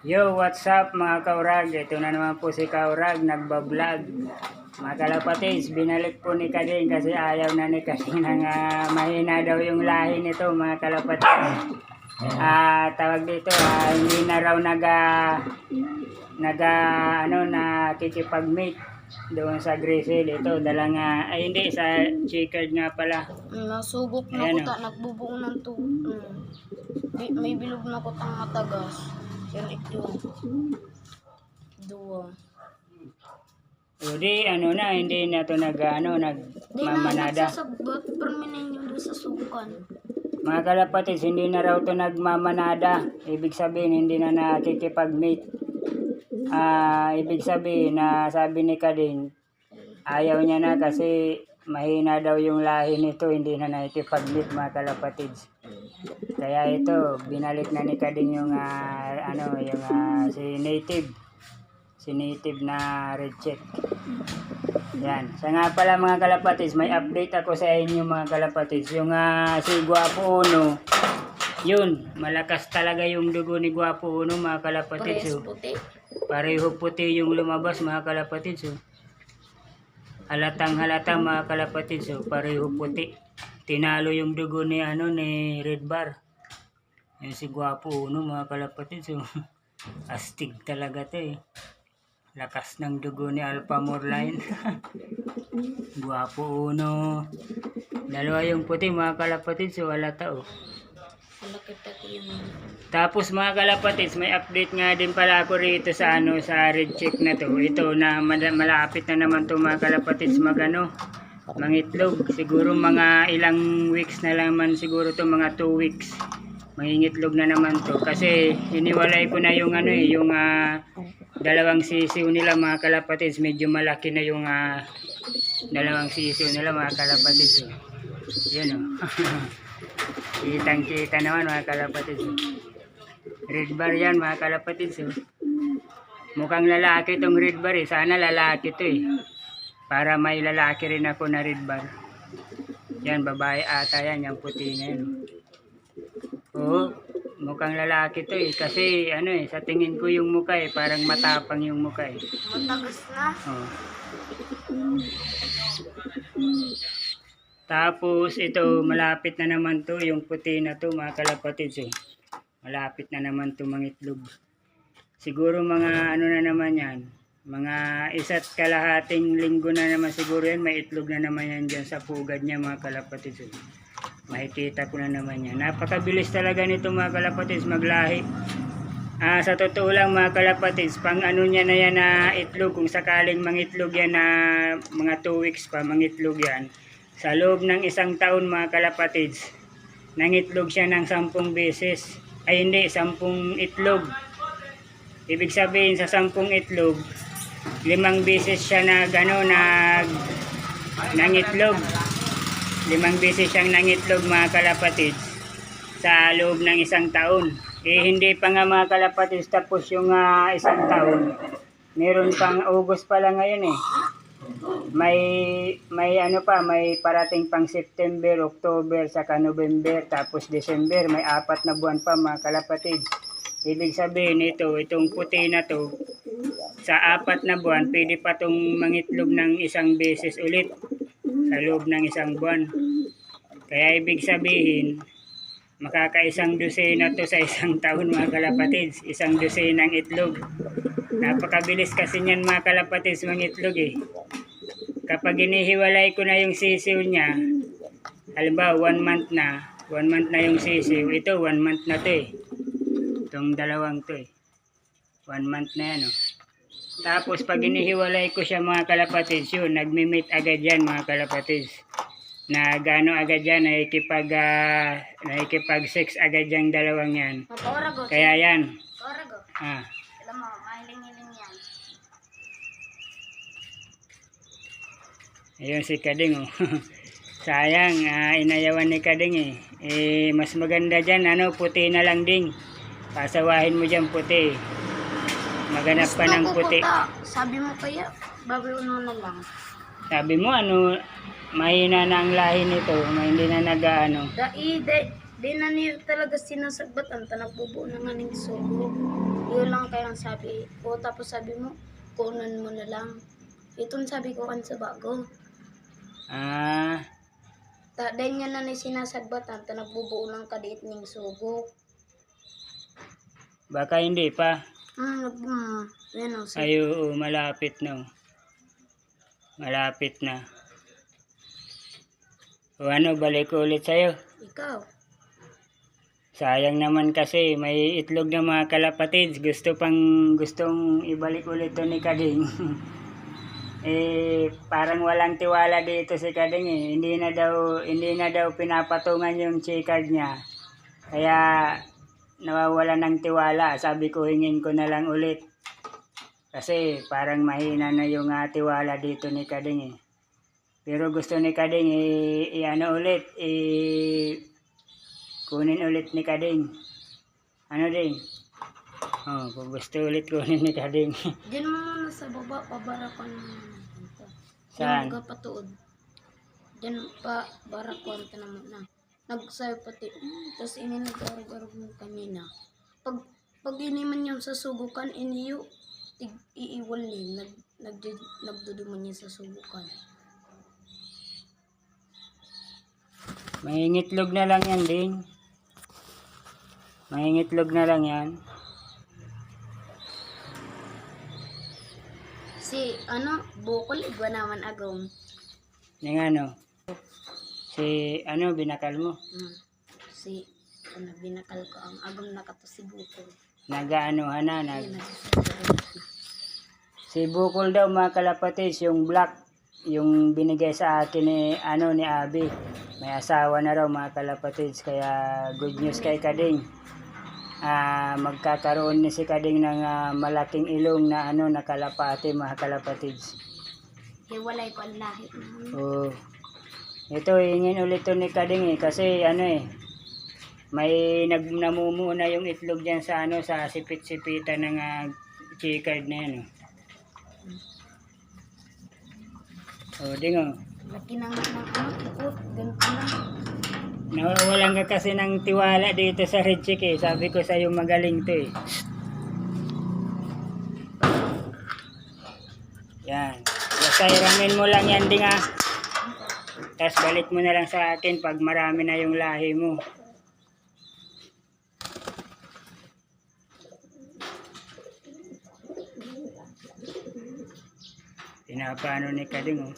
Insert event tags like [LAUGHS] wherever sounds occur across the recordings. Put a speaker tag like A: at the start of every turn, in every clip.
A: Yo, what's up mga kaurag? Ito na naman po si kaurag, nagbablog. Mga kalapatis, binalik po ni Kading kasi ayaw na ni Kading na nga mahina daw yung lahi nito mga kalapatis. Ah, tawag dito, ah, hindi na raw naga naga ano na kikipag-mate doon sa Grizzle. Ito, dala nga, ay hindi, sa checkered nga pala.
B: Nasubok na
A: Ayan,
B: ko ta, nagbubuo ng tu. Mm. May, may bilog na ko tang matagas. Yan ito. Dua.
A: O di, ano na, hindi na to nag, ano,
B: na,
A: nagmamanada.
B: yung doon sa sukan.
A: Mga kalapatis, hindi na raw to nagmamanada. Ibig sabihin, hindi na nakikipag-mate. Ah, ibig sabihin na sabi ni Kading, ayaw niya na kasi mahina daw yung lahi nito, hindi na nakikipag-mate mga kalapatids. Kaya ito, binalik na ni Kading yung, ah, ano, yung ah, si native. Si native na red check. Yan. Sa nga pala mga kalapatis, may update ako sa inyo mga kalapatis. Yung ah, si Guapo Uno, yun, malakas talaga yung dugo ni Guapo Uno mga kalapatis.
B: Parehas
A: oh.
B: puti.
A: Pareho puti yung lumabas mga kalapatids. Oh. Halatang halata mga kalapatids. Oh. Pareho puti. Tinalo yung dugo ni ano ni Red Bar. Yung si Guapo Uno mga kalapatids. [LAUGHS] Oh. Astig talaga to eh. Lakas ng dugo ni Alpha Moreline. Guapo [LAUGHS] Uno. Dalawa yung puti mga kalapatids. So oh.
B: Malaki ko yung
A: Tapos mga kalapatids, may update nga din pala ako rito sa ano sa red check na to. Ito na mala- malapit na naman to mga kalapatids magano mangitlog. Siguro mga ilang weeks na lang man siguro to mga 2 weeks. Mangingitlog na naman to kasi iniwalay ko na yung ano eh, yung ah, dalawang sisiw nila mga kalapatids. Medyo malaki na yung ah, dalawang sisiw nila mga kalapatids. eh. Yun oh. [LAUGHS] Kitang kita naman mga kalapatids. Red bar yan mga kalapatids. Oh. Mukhang lalaki tong red bar eh. Sana lalaki to eh. Para may lalaki rin ako na red bar. Yan, babae ata yan. Yung puti na yan. Oo, mukhang lalaki to eh. Kasi ano eh, sa tingin ko yung mukha eh. Parang matapang yung mukha eh.
B: matagas na.
A: Oh. Tapos ito, malapit na naman to, yung puti na to, mga kalapatids eh. Malapit na naman to mangitlog. Siguro mga ano na naman yan, mga isa't kalahating linggo na naman siguro yan, may itlog na naman yan dyan sa pugad niya mga kalapatids. Makikita ko na naman yan. Napakabilis talaga nito mga kalapatids maglahi. Ah, sa totoo lang mga kalapatids, pang ano niya na yan na itlog, kung sakaling mangitlog yan na mga 2 weeks pa mangitlog yan, sa loob ng isang taon mga kalapatids, nangitlog siya ng 10 beses. Ay hindi, 10 itlog. Ibig sabihin sa 10 itlog, limang beses siya na gano nag nangitlog. Limang beses siyang nangitlog mga kalapatids sa loob ng isang taon. Eh, hindi pa nga mga kalapatids tapos yung ah, isang taon. Meron pang August pa lang ngayon eh. May, may ano pa, may parating pang September, October, saka November, tapos December. May apat na buwan pa mga kalapatids. Ibig sabihin ito, itong puti na to, sa apat na buwan, pwede pa itong mangitlog ng isang beses ulit sa loob ng isang buwan. Kaya ibig sabihin, makakaisang dosena to sa isang taon mga kalapatids. Isang dosenang itlog. Napakabilis kasi niyan mga kalapatids mga itlog eh. Kapag inihiwalay ko na yung sisiw niya, halimbawa one month na, one month na yung sisiw, ito one month na to eh. Itong dalawang to eh. One month na yan oh. Tapos pag inihiwalay ko siya mga kalapatids, yun, nagmi-meet agad yan mga kalapatids. Na gano agad yan, nakikipag, ah, nakikipag sex agad yung dalawang yan.
B: Mapawarago.
A: Kaya yan,
B: Mapawarago.
A: ah,
B: Alam mo, mahiling-hiling yan.
A: ayun si Kading oh. [LAUGHS] Sayang, ah, inayawan ni Kading eh. Eh, mas maganda dyan, ano, puti na lang ding. Pasawahin mo dyan puti. Maganap pa ng
B: ko
A: puti.
B: Sabi mo kaya, babayon mo na lang.
A: Sabi mo, ano, mahina na ang lahi nito, may hindi na nag-ano.
B: Dai, dai, Di na niyo talaga sinasagbatan, ta nagbubuo na nga ning sugo. Yun lang kayang sabi ko. Tapos sabi mo, kunan mo na lang. Itong sabi ko kan sa bago.
A: Ah,
B: Ta, dahil niya na ni sinasagbatan, ta nagbubuo lang kadiit ning sugo.
A: baka hindi pa.
B: Hmm, nag, hmm, yan o.
A: Ay, oo, malapit na. oh. Malapit na. O ano, balik ko ulit sa'yo.
B: Ikaw.
A: Sayang naman kasi may itlog ng mga kalapatids. Gusto pang gustong ibalik ulit to ni Kading. [LAUGHS] eh parang walang tiwala dito si Kading eh. Hindi na daw hindi na daw pinapatungan yung chikard niya. Kaya nawawala ng tiwala. Sabi ko hingin ko na lang ulit. Kasi parang mahina na yung ah, tiwala dito ni Kading eh. Pero gusto ni Kading eh, i-ano ulit, eh, kunin ulit ni Kading. Ano ding? Oh, kung gusto ulit kunin ni Kading. [LAUGHS]
B: Diyan mo muna sa baba, pabarakan mo.
A: Saan?
B: Diyan ka patuod. Diyan pa, barakon ka naman na. Nagsayo pati, tapos ini nag-arog-arog mo kanina. Pag, pag ini man yung sasubukan, iniyo, tig, iiwal ni, nag, nag, nagduduman niya sa subukan.
A: Mangingitlog na lang yan, Ding. Mangingitlog na lang yan.
B: Si, ano, bukol, igwa naman agong.
A: Yung ano, si, ano, binakal mo.
B: Mm. Si, ano, binakal ko ang agong nakato si bukol.
A: Nagaanohan na, nag,
B: nagsasabi.
A: Si Bukol daw mga kalapatis, yung black, yung binigay sa akin ni, ano, ni Abi. May asawa na raw mga kalapatis, kaya good news kay Kading. Ah, magkakaroon ni si Kading ng ah, malaking ilong na ano na kalapati mga kalapatids.
B: Hiwalay ko ang lahi.
A: Oo. Ito, hingin ulit to ni Kading eh, kasi ano eh, may nag namumuna yung itlog diyan sa ano sa sipit-sipitan ng uh, chicard na yan. Oh. Oh, ding oh.
B: Laki ng, ikot, ganito.
A: Nawawalan ka kasi ng tiwala dito sa Red Chick eh. Sabi ko sa'yo magaling to eh. Yan. Basta iramin mo lang yan ding ah. Tapos balik mo na lang sa akin pag marami na yung lahi mo. Pinapaano ni Kading oh.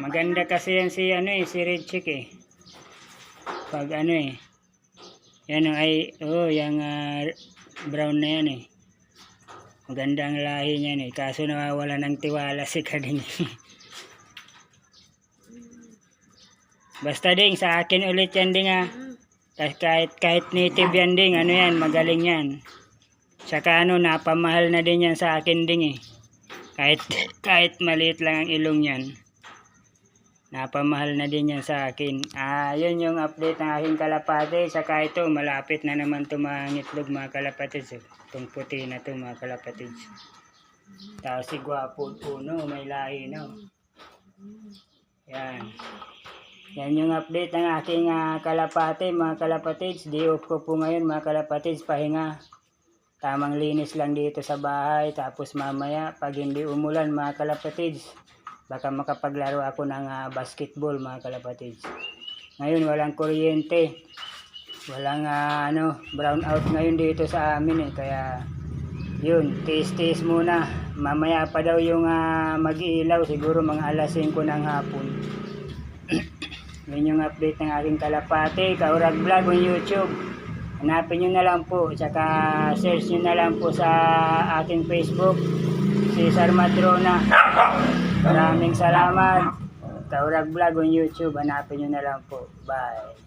A: Maganda kasi yan si ano eh, si Red Chick eh. Pag ano eh. Yan ay, oh, yung ah, brown na yan eh. Maganda ang lahi niyan eh. Kaso nawawala ng tiwala si Kading. [LAUGHS] Basta ding, sa akin ulit yan ding ah. Kahit, kahit, native yan ding, ano yan, magaling yan. Saka ano, napamahal na din yan sa akin ding eh. Kahit, [LAUGHS] kahit maliit lang ang ilong yan. Napamahal na din yan sa akin. Ah, yun yung update ng aking kalapate. Saka ito, malapit na naman ito mga ngitlog mga kalapatids. Itong puti na ito mga kalapatids. Tapos si Gwapo Puno, may lahi no. Yan. Yan yung update ng aking ah, kalapate mga kalapatids. Day off ko po ngayon mga kalapatids. Pahinga. Tamang linis lang dito sa bahay. Tapos mamaya, pag hindi umulan mga kalapatids, baka makapaglaro ako ng ah, basketball mga kalapatids. Ngayon walang kuryente. Walang ah, ano, brown out ngayon dito sa amin eh. Kaya yun, tiis-tiis muna. Mamaya pa daw yung ah, mag-iilaw. Siguro mga alas 5 ng hapon. [CLEARS THROAT] Yun yung update ng aking kalapate. Kaurag Vlog on YouTube. Hanapin nyo na lang po. Tsaka search nyo na lang po sa aking Facebook. Cesar Madrona. Maraming salamat. Kaurag Vlog on YouTube. Hanapin nyo na lang po. Bye.